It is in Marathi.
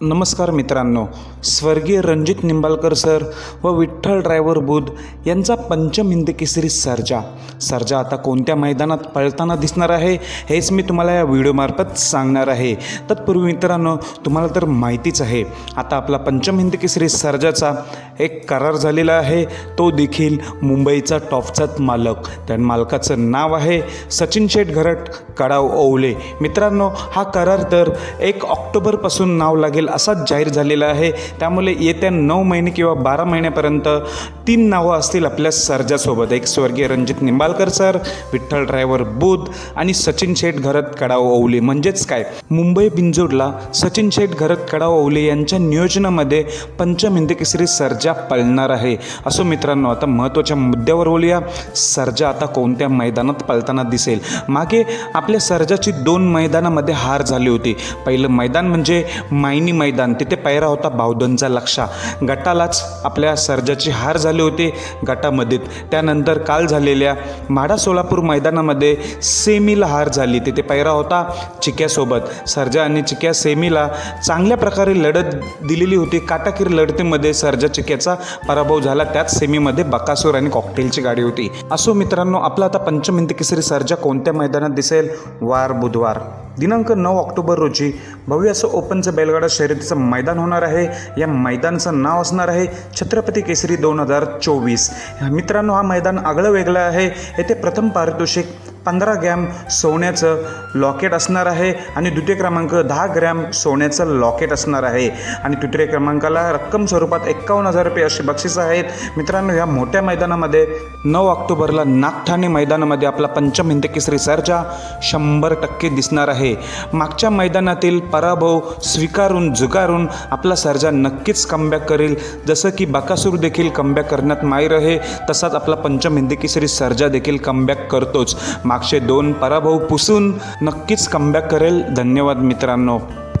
नमस्कार मित्रांनो. स्वर्गीय रणजित निंबाळकर सर व विठ्ठल ड्रायव्हर बुध यांचा पंचम हिंद केसरी सर्जा. सर्जा आता कोणत्या मैदानात पळताना दिसणार आहे हेच मी तुम्हाला या व्हिडिओमार्फत सांगणार आहे. तत्पूर्वी मित्रांनो तुम्हाला तर माहितीच आहे आता आपला पंचम हिंद केसरी सर्जाचा एक करार झालेला आहे. तो देखील मुंबईचा टॉपचाच मालक. त्या मालकाचं नाव आहे सचिन शेठ घरट कडाव ओवले. मित्रांनो हा करार तर एक ऑक्टोबरपासून नाव लागेल असाच जाहीर झालेला आहे. त्यामुळे येत्या नऊ महिने किंवा बारा महिन्यापर्यंत तीन नावं असतील आपल्या सर्जासोबत. एक स्वर्गीय रणजित निंबाळकर सर विठ्ठल ड्रायव्हर बुध आणि सचिन शेठ घरत कडाव ओवले. म्हणजेच काय? मुंबई बिंजोडला सचिन शेठ घरत कडाव ओवले यांच्या नियोजनामध्ये पंचम केसरी सर्जा पळणार आहे. असो मित्रांनो आता महत्त्वाच्या मुद्द्यावर बोलूया. सर्जा आता कोणत्या मैदानात पळताना दिसेल? मागे आपल्या सर्जाची दोन मैदानामध्ये हार झाली होती. पहिलं मैदान म्हणजे मायनी मैदान. तिथे पैरा होता बावधनचा लक्षा गटालाच आपल्या सर्जाची हार झाली होती गटामध्ये त्यानंतर काल झालेल्या माडा सोलापूर मैदानामध्ये सेमीला हार झाली. तिथे पैरा होता चिक्यासोबत. सर्जा आणि चिक्या सेमीला चांगल्या प्रकारे लढत दिलेली होती. काटाकीर लढतीमध्ये सर्जा चिक्याचा पराभव झाला. त्याच सेमीमध्ये बकासूर आणि कॉकटेलची गाडी होती. असो मित्रांनो आपला आता पंचमिंत केसरी सर्जा कोणत्या मैदानात दिसेल? वार बुधवार. दिनांक नऊ ऑक्टोबर रोजी भव्य असं ओपनचं बैलगाडा शर्यतीचं मैदान होणार आहे. या मैदानाचं नाव असणार आहे छत्रपती केसरी दोन हजार चोवीस. मित्रांनो हा मैदान आगळं वेगळं आहे. येथे प्रथम पारितोषिक पंधरा ग्रॅम सोन्याचं लॉकेट असणार आहे आणि द्वितीय क्रमांक दहा ग्रॅम सोन्याचं लॉकेट असणार आहे. आणि तृतीय क्रमांकाला रक्कम स्वरूपात एक्कावन्न हजार रुपये अशी बक्षीस आहेत. मित्रांनो या मोठ्या मैदानामध्ये नऊ ऑक्टोबरला नागठाणे मैदानामध्ये आपला पंचम हिंद केसरी सर्जा शंभर टक्के दिसणार आहे. मागच्या मैदानातील पराभव स्वीकारून जुगारून आपला सर्जा नक्कीच कमबॅक करेल. जसं की बकासूर देखील कमबॅक करण्यात माहीर आहे तसाच आपला पंचम हिंदी केसरी सर्जा देखील कमबॅक करतोच. मागचे दोन पराभव पुसून नक्कीच कमबॅक करेल. धन्यवाद मित्रांनो.